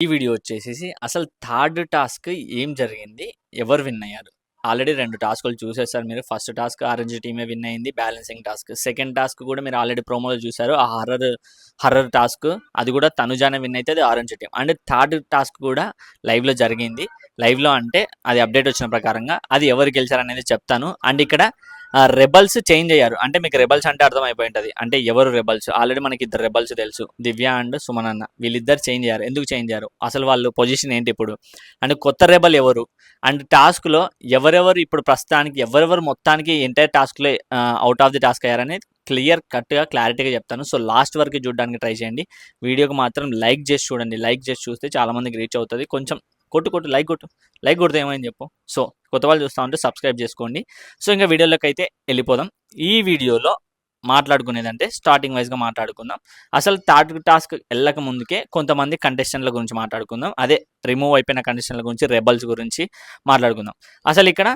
ఈ వీడియో వచ్చేసేసి అసలు థర్డ్ టాస్క్ ఏం జరిగింది? ఎవరు విన్ అయ్యారు? ఆల్రెడీ రెండు టాస్కులు చూసేసారు మీరు. ఫస్ట్ టాస్క్ ఆరెంజ్ టీమే విన్ అయింది. Balancing task. సెకండ్ టాస్క్ కూడా మీరు ఆల్రెడీ ప్రోమోలో చూసారు. ఆ హర్రర్ హర్రర్ టాస్క్ అది కూడా తనుజానే విన్ అయితే అది orange team and third task కూడా లైవ్‌లో జరిగింది. లైవ్‌లో అంటే అది అప్డేట్ వచ్చిన ప్రకారంగా అది ఎవరు గెలిచారనేది చెప్తాను. అండ్ ఇక్కడ రెబల్స్ చేంజ్ అయ్యారు. అంటే మీకు రెబల్స్ అంటే అర్థమైపోయి ఉంటది. అంటే ఎవరు రెబల్స్ ఆల్రెడీ మనకి ఇద్దరు రెబల్స్ తెలుసు. దివ్య అండ్ సుమన్ అన్న. వీళ్ళిద్దరు చేంజ్ అయ్యారు. ఎందుకు చేంజ్ అయ్యారు? అసలు వాళ్ళు పొజిషన్ ఏంటి ఇప్పుడు? అండ్ కొత్త రెబల్ ఎవరు? అండ్ టాస్క్‌లో ఎవరెవరు ఇప్పుడు ప్రస్తుతానికి ఎవరెవరు మొత్తానికి ఎంటైర్ టాస్క్‌లో అవుట్ ఆఫ్ ది టాస్క్ అయ్యారనేది క్లియర్ కట్‌గా క్లారిటీగా చెప్తాను. సో లాస్ట్ వరకు చూడడానికి ట్రై చేయండి. వీడియోకి మాత్రం లైక్ చేసి చూడండి. లైక్ చేసి చూస్తే చాలామందికి రీచ్ అవుతుంది కొంచెం కొట్టు కొట్టు లైక్ కొట్టు. లైక్ కొడితే ఏమైంది చెప్పు? సో కొత్త వాళ్ళు చూస్తా ఉంటే సబ్స్క్రైబ్ చేసుకోండి. సో ఇంకా వీడియోలోకి అయితే వెళ్ళిపోదాం ఈ వీడియోలో మాట్లాడుకునేదంటే స్టార్టింగ్ వైస్‌గా మాట్లాడుకుందాం. అసలు థర్డ్ టాస్క్ వెళ్ళక ముందుకే కొంతమంది కంటెస్టెంట్‌ల గురించి మాట్లాడుకుందాం. అదే రిమూవ్ అయిపోయిన కంటెస్టెంట్‌ల గురించి, రెబల్స్ గురించి మాట్లాడుకుందాం. అసలు ఇక్కడ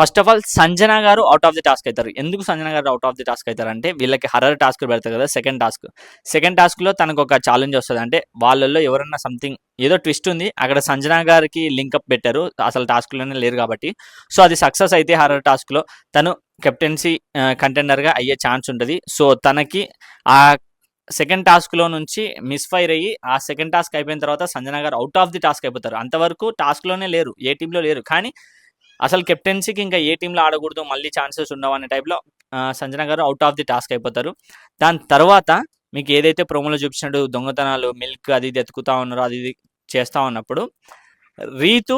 ఫస్ట్ ఆఫ్ ఆల్ సంజన గారు అవుట్ ఆఫ్ ది టాస్క్ అయితారు. ఎందుకు సంజన గారు అవుట్ ఆఫ్ ది టాస్క్ అయితారంటే వీళ్ళకి హర్రర్ టాస్క్ పెడతారు కదా! Second task. సెకండ్ టాస్క్‌లో తనకొక ఛాలెంజ్ వస్తుంది అంటే వాళ్ళల్లో ఎవరన్నా సంథింగ్ ఏదో ట్విస్ట్ ఉంది. అక్కడ సంజన గారికి లింకప్ పెట్టారు. అసలు టాస్క్‌లోనే లేరు కాబట్టి. సో అది సక్సెస్ అయితే హర్రర్ టాస్క్‌లో తను కెప్టెన్సీ ఆహ్, కంటెండర్‌గా అయ్యే ఛాన్స్ ఉంటుంది సో తనకి ఆ సెకండ్ టాస్క్‌లో నుంచి మిస్‌ఫైర్ అయ్యి ఆ సెకండ్ టాస్క్ అయిపోయిన తర్వాత సంజన గారు అవుట్ ఆఫ్ ది టాస్క్ అయిపోతారు. అంతవరకు టాస్క్‌లోనే లేరు. ఏ టీంలో లేరు. కానీ అసలు కెప్టెన్సీకి ఇంకా ఏ టీమ్‌లో ఆడకూడదు. మళ్ళీ ఛాన్సెస్ ఉండవు అనే టైప్‌లో సంజన గారు అవుట్ ఆఫ్ ది టాస్క్ అయిపోతారు. దాని తర్వాత మీకు ఏదైతే ప్రోమోలో చూపించినట్టు దొంగతనాలు, మిల్క్ అది ఇది ఎతుకుతా ఉన్నారో అది ఇది చేస్తా ఉన్నప్పుడు రీతు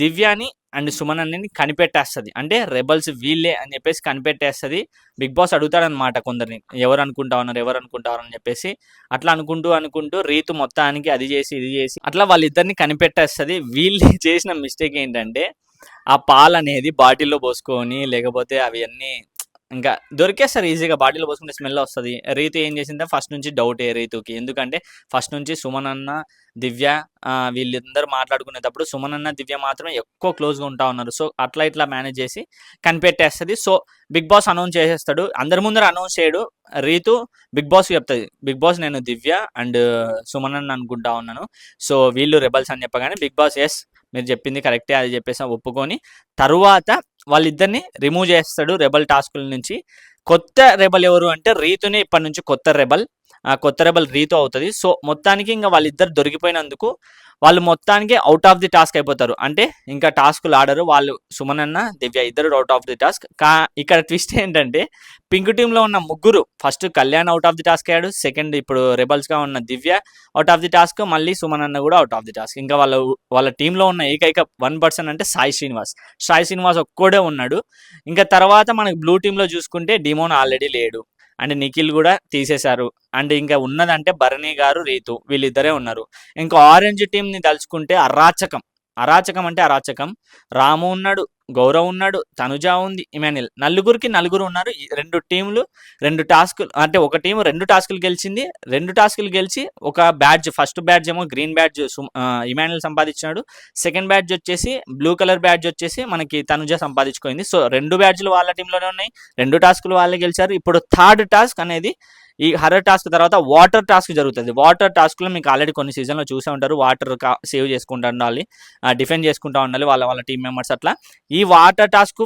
దివ్యాని అండ్ సుమన్ కనిపెట్టేస్తుంది అంటే రెబల్స్ వీళ్ళే అని చెప్పేసి కనిపెట్టేస్తుంది బిగ్ బాస్ అడుగుతాడనమాట కొందరిని. ఎవరు అనుకుంటా ఉన్నారు? ఎవరు అనుకుంటా అని చెప్పేసి అట్లా అనుకుంటూ అనుకుంటూ రీతు మొత్తానికి అది చేసి ఇది చేసి అట్లా వాళ్ళిద్దరిని కనిపెట్టేస్తుంది వీళ్ళు చేసిన మిస్టేక్ ఏంటంటే ఆ పాలనేది బాటిల్‌లో పోసుకొని లేకపోతే అవన్నీ ఇంకా దొరికేస్తారు ఈజీగా బాటిల్‌లో పోసుకుంటే స్మెల్ వస్తుంది రీతు ఏం చేసిందంటే ఫస్ట్ నుంచి డౌటే రీతుకి. ఎందుకంటే ఫస్ట్ నుంచి సుమన్ అన్న, దివ్య ఆహ్, వీళ్ళందరూ మాట్లాడుకునేటప్పుడు సుమన్ అన్న, దివ్య మాత్రమే ఎక్కువ క్లోజ్‌గా ఉంటా ఉన్నారు. సో అట్లా ఇట్లా మేనేజ్ చేసి కనిపెట్టేస్తుంది సో బిగ్ బాస్ అనౌన్స్ చేసేస్తాడు. అందరి ముందర అనౌన్స్ చేయడు. రీతు బిగ్ బాస్‌కి చెప్తుంది బిగ్ బాస్ నేను దివ్య అండ్ సుమన్ అన్న అనుకుంటా ఉన్నాను. సో వీళ్ళు రెబల్స్ అని చెప్పగానే బిగ్ బాస్ ఎస్ మీరు చెప్పింది కరెక్టే అది చెప్పేసి ఒప్పుకొని తరువాత వాళ్ళిద్దరిని రిమూవ్ చేస్తాడు రెబల్ టాస్కుల నుంచి. కొత్త రెబల్ ఎవరు అంటే రీతుని ఇప్పటి నుంచి కొత్త రెబల్ కొత్త రెబల్ రీతో అవుతుంది సో మొత్తానికి ఇంకా వాళ్ళిద్దరు దొరికిపోయినందుకు వాళ్ళు మొత్తానికి అవుట్ ఆఫ్ ది టాస్క్ అయిపోతారు. అంటే ఇంకా టాస్క్‌లు ఆడరు. వాళ్ళు సుమన్ అన్న, దివ్య ఇద్దరు అవుట్ ఆఫ్ ది టాస్క్. కా ఇక్కడ ట్విస్ట్ ఏంటంటే పింక్ టీంలో ఉన్న ముగ్గురు first Kalyan out of the task అయ్యాడు. సెకండ్ ఇప్పుడు రెబల్స్గా ఉన్న Divya out of the task. మళ్ళీ సుమన్ అన్న కూడా అవుట్ ఆఫ్ ది టాస్క్. ఇంకా వాళ్ళ వాళ్ళ టీంలో ఉన్న ఏకైక వన్ పర్సన్ అంటే సాయి శ్రీనివాస్. సాయి శ్రీనివాస్ ఒక్కడే ఉన్నాడు. ఇంకా తర్వాత మనకి బ్లూ టీంలో చూసుకుంటే డిమోన్ ఆల్రెడీ లేడు. అండ్ నిఖిల్ కూడా తీసేశారు. అండ్ ఇంకా ఉన్నదంటే భరణి గారు, రీతు వీళ్ళిద్దరే ఉన్నారు. ఇంకా ఆరెంజ్ టీంని తలుచుకుంటే అరాచకం. అరాచకం అంటే అరాచకం. రాము ఉన్నాడు, గౌరవ్ ఉన్నాడు, తనుజ ఉంది, ఇమాన్యుల్. నలుగురికి నలుగురు ఉన్నారు. ఈ 2 టీమ్‌లు 2 టాస్క్‌లు అంటే ఒక టీం రెండు టాస్క్‌లు గెలిచింది. రెండు టాస్క్‌లు గెలిచి ఒక బ్యాడ్జ్ ఫస్ట్ బ్యాడ్జ్ ఏమో గ్రీన్ బ్యాడ్జ్ సుమ్ ఆహ్, ఇమాన్యుల్ సంపాదించాడు. సెకండ్ బ్యాడ్జ్ వచ్చేసి బ్లూ కలర్ బ్యాడ్జ్ వచ్చేసి మనకి తనుజ సంపాదించుకుంది. సో రెండు బ్యాడ్జ్‌లు వాళ్ళ టీంలోనే ఉన్నాయి. రెండు టాస్క్‌లు వాళ్ళే గెలిచారు. ఇప్పుడు థర్డ్ టాస్క్ అనేది ఈ హర్రర్ టాస్క్ తర్వాత వాటర్ టాస్క్ జరుగుతుంది వాటర్ టాస్క్‌లో మీకు ఆల్రెడీ కొన్ని సీజన్‌లో చూసే ఉంటారు. వాటర్ కా సేవ్ చేసుకుంటా ఉండాలి. డిఫెండ్ చేసుకుంటూ ఉండాలి వాళ్ళ వాళ్ళ టీం మెంబర్స్ అట్లా. ఈ వాటర్ టాస్క్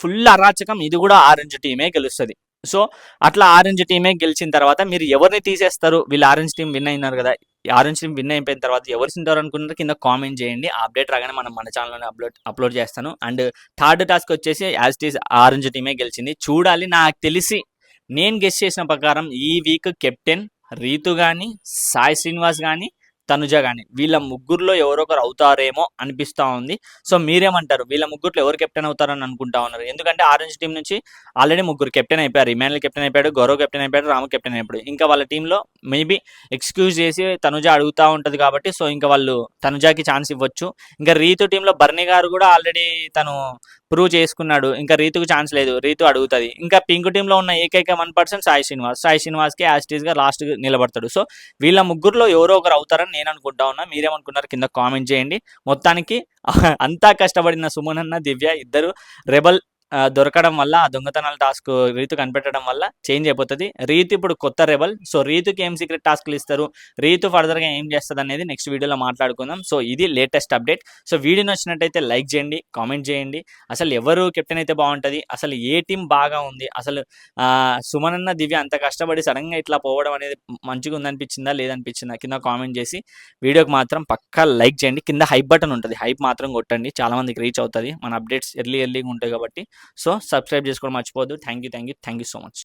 ఫుల్ అరాచకం. ఇది కూడా ఆరెంజ్ టీమే గెలుస్తుంది సో అట్లా ఆరెంజ్ టీమే గెలిచిన తర్వాత మీరు ఎవరిని తీసేస్తారు? వీళ్ళు ఆరెంజ్ టీం విన్ అయినారు కదా! ఆరెంజ్ టీం విన్ అయిపోయిన తర్వాత ఎవరు తింటారు అనుకున్నారు కింద కామెంట్ చేయండి. అప్డేట్ రాగానే మనం మన ఛానల్లో అప్‌లోడ్ అప్‌లోడ్ చేస్తాను. అండ్ థర్డ్ టాస్క్ వచ్చేసి యాజ్ ఇట్ ఆరెంజ్ టీమే గెలిచింది. చూడాలి నాకు తెలిసి నేను గెస్ట్ చేసిన ప్రకారం ఈ వీక్ కెప్టెన్ రీతు కానీ సాయి శ్రీనివాస్ కానీ తనుజ కానీ వీళ్ళ ముగ్గురులో ఎవరో ఒకరు అవుతారేమో అనిపిస్తూ ఉంది. సో మీరేమంటారు? వీళ్ళ ముగ్గురులో ఎవరు కెప్టెన్ అవుతారని అనుకుంటా ఉన్నారు? ఎందుకంటే ఆరెంజ్ టీం నుంచి ఆల్రెడీ ముగ్గురు కెప్టెన్ అయిపోయారు. ఇమాన్యుల్ కెప్టెన్ అయిపోయాడు. గౌరవ్ కెప్టెన్ అయిపోయాడు. రాము కెప్టెన్ అయిపోయాడు. ఇంకా వాళ్ళ టీంలో మేబీ ఎక్స్‌క్యూజ్ చేసి తనుజ అడుగుతా ఉంటుంది కాబట్టి సో ఇంకా వాళ్ళు తనుజాకి ఛాన్స్ ఇవ్వచ్చు. ఇంకా రీతు టీంలో బర్ణి గారు కూడా ఆల్రెడీ తను ప్రూవ్ చేసుకున్నాడు. ఇంకా రీతుకు ఛాన్స్ లేదు. రీతు అడుగుతుంది ఇంకా పింక్ టీంలో ఉన్న ఏకైక వన్ పర్సన్ సాయి శ్రీనివాస్. సాయి శ్రీనివాస్‌కి యాజ్ లాస్ట్ నిలబడతాడు. సో వీళ్ళ ముగ్గురులో ఎవరో ఒకరు అవుతారని నేను అనుకుంటా ఉన్నా. మీరేమనుకున్నారు కింద కామెంట్ చేయండి. మొత్తానికి అంతా కష్టపడిన సుమన్ అన్న, దివ్య ఇద్దరు రెబల్ దొరకడం వల్ల ఆ దొంగతనాల టాస్క్ రీతు కనిపెట్టడం వల్ల చేంజ్ అయిపోతుంది. రీతు ఇప్పుడు కొత్త రెబల్. సో రీతుకి ఏం సీక్రెట్ టాస్క్లు ఇస్తారు? రీతు ఫర్దర్గా ఏం చేస్తుంది అనేది నెక్స్ట్ వీడియోలో మాట్లాడుకుందాం. సో ఇది లేటెస్ట్ అప్డేట్ సో వీడియో నచ్చినట్టయితే లైక్ చేయండి కామెంట్ చేయండి. అసలు ఎవరు కెప్టెన్ అయితే బాగుంటుంది? అసలు ఏ టీం బాగా ఉంది? అసలు సుమన్ సుమనన్న దివ్య అంత కష్టపడి సడన్గా ఇట్లా పోవడం అనేది మంచిగా ఉందనిపించిందా? లేదనిపించిందా? కింద కామెంట్ చేసి వీడియోకి మాత్రం పక్కా లైక్ చేయండి. కింద హైప్ బటన్ ఉంటుంది. హైప్ మాత్రం కొట్టండి. చాలా మందికి రీచ్ అవుతుంది. మన అప్డేట్స్ ఎర్లీ ఎర్లీగా ఉంటాయి కాబట్టి. సో సబ్స్క్రైబ్ చేసుకోవడం మర్చిపోవద్దు. Thank you thank you thank you so much